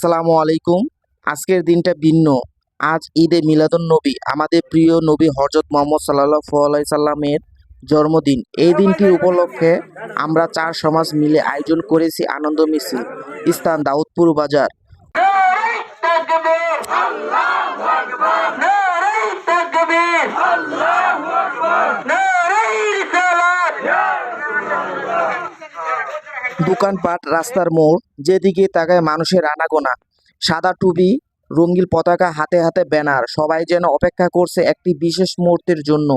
আসসালামু আলাইকুম। আজকের দিনটা ভিন্ন। আজ ঈদে মিলাদুন নবী, আমাদের প্রিয় নবী হজরত মোহাম্মদ সাল্লাহ সাল্লামের জন্মদিন। এই দিনটি উপলক্ষে আমরা চার সমাজ মিলে আয়োজন করেছি আনন্দ মিছিল স্থান দাউদপুর বাজার। দোকানপাট, রাস্তার মোড়, যেদিকে তাকায় মানুষের আনাগোনা। সাদা টুপি, রঙিন পতাকা, হাতে হাতে ব্যানার। সবাই যেন অপেক্ষা করছে একটি বিশেষ মুহূর্তের জন্য।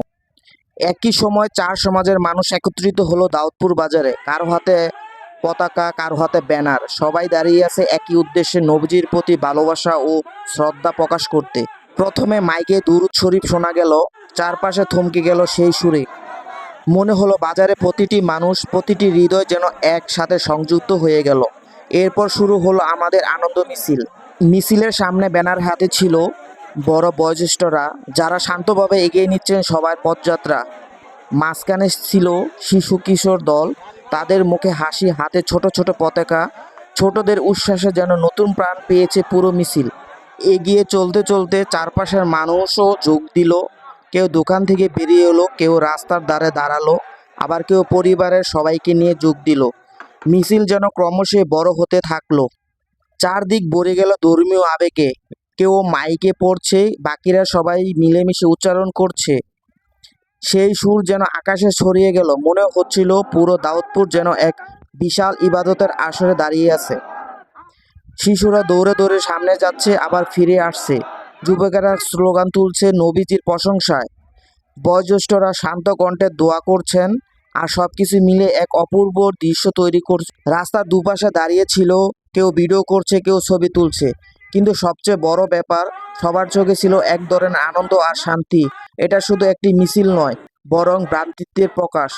একই সময় চার সমাজের মানুষ একত্রিত হলো দাউদপুর বাজারে। কারও হাতে পতাকা, কারও হাতে ব্যানার। সবাই দাঁড়িয়ে আছে একই উদ্দেশ্যে নবজির প্রতি ভালোবাসা ও শ্রদ্ধা প্রকাশ করতে। প্রথমে মাইকে দুরুদ শরীফ শোনা গেল, চারপাশে থমকে গেল সেই সুরে। মনে হলো বাজারে প্রতিটি মানুষ, প্রতিটি হৃদয় যেন একসাথে সংযুক্ত হয়ে গেল। এরপর শুরু হলো আমাদের আনন্দ মিছিল। মিছিলের সামনে ব্যানার হাতে ছিল বড় বয়োজ্যেষ্ঠরা, যারা শান্তভাবে এগিয়ে নিচ্ছেন সবার পথযাত্রা। মাঝখানে ছিল শিশু কিশোর দল। তাদের মুখে হাসি, হাতে ছোট ছোট পতাকা। ছোটদের উচ্ছ্বাসে যেন নতুন প্রাণ পেয়েছে পুরো মিছিল। এগিয়ে চলতে চলতে চারপাশের মানুষও যোগ দিল। কেউ দোকান থেকে বেরিয়ে এলো, কেউ রাস্তার ধারে দাঁড়াল, আবার কেউ পরিবারের সবাইকে নিয়ে যোগ দিল। মিছিল যেন ক্রমশই বড় হতে থাকল। চারদিক ভরে গেল ধর্মীয় আবেগে। কেউ মাইকে পড়ছে, বাকিরা সবাই মিলেমিশে উচ্চারণ করছে। সেই সুর যেন আকাশে ছড়িয়ে গেল, মনে হচ্ছিল পুরো দাউদপুর যেন এক বিশাল ইবাদতের আসরে দাঁড়িয়ে আছে। শিশুরা দৌড়ে দৌড়ে সামনে যাচ্ছে, আবার ফিরে আসছে। যুবকেরা স্লোগান তুলছে নবীজির প্রশংসায়। বয়োজ্যেষ্ঠরা শান্ত কণ্ঠে দোয়া করছেন আর সব কিছু মিলে এক অপূর্ব দৃশ্য তৈরি করছে। রাস্তার দুপাশে দাঁড়িয়ে ছিল, কেউ ভিডিও করছে, কেউ ছবি তুলছে। কিন্তু সবচেয়ে বড় ব্যাপার, সবার চোখে ছিল এক ধরনের আনন্দ আর শান্তি। এটা শুধু একটি মিছিল নয়, বরং ভ্রাতৃত্বের প্রকাশ।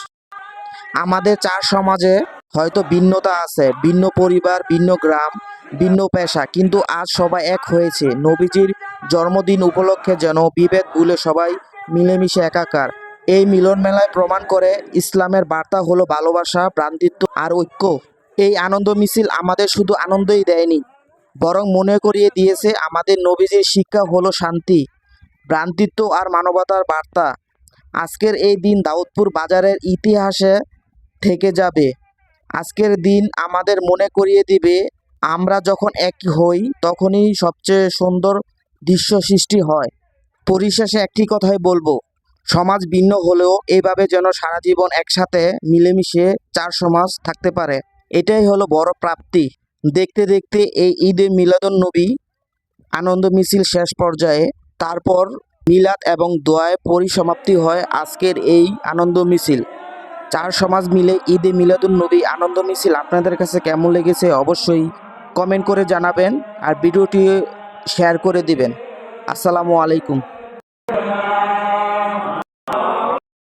আমাদের চার সমাজে হয়তো ভিন্নতা আছে, ভিন্ন পরিবার, ভিন্ন গ্রাম, ভিন্ন পেশা, কিন্তু আজ সবাই এক হয়েছে। নবীজির জন্মদিন উপলক্ষে যেন বিভেদ ভুলে সবাই মিলেমিশে একাকার। এই মিলন মেলায় প্রমাণ করে ইসলামের বার্তা হলো ভালোবাসা, ভ্রাতৃত্ব আর ঐক্য। এই আনন্দ মিছিল আমাদের শুধু আনন্দই দেয়নি, বরং মনে করিয়ে দিয়েছে আমাদের নবীজির শিক্ষা হলো শান্তি, ভ্রাতৃত্ব আর মানবতার বার্তা। আজকের এই দিন দাউদপুর বাজারের ইতিহাসে থেকে যাবে। আজকের দিন আমাদের মনে করিয়ে দিবে, আমরা যখন এক হই, তখনই সবচেয়ে সুন্দর দৃশ্য সৃষ্টি হয়। পরিশেষে একটি কথাই বলব, সমাজ ভিন্ন হলেও এইভাবে যেন সারা জীবন একসাথে মিলেমিশে চার সমাজ থাকতে পারে। এটাই হলো বড় প্রাপ্তি। দেখতে দেখতে এই ঈদে মিলাদুন নবী আনন্দ মিছিল শেষ পর্যায়ে তারপর মিলাদ এবং দোয়ায় পরিসমাপ্তি হয় আজকের এই আনন্দ মিছিল। চার সমাজ মিলে ঈদে মিলাদুন নবী আনন্দ মিছিল আপনাদের কাছে কেমন লেগেছে অবশ্যই কমেন্ট করে জানাবেন। আর ভিডিওটি শেয়ার করে দিবেন। আসসালামু আলাইকুম।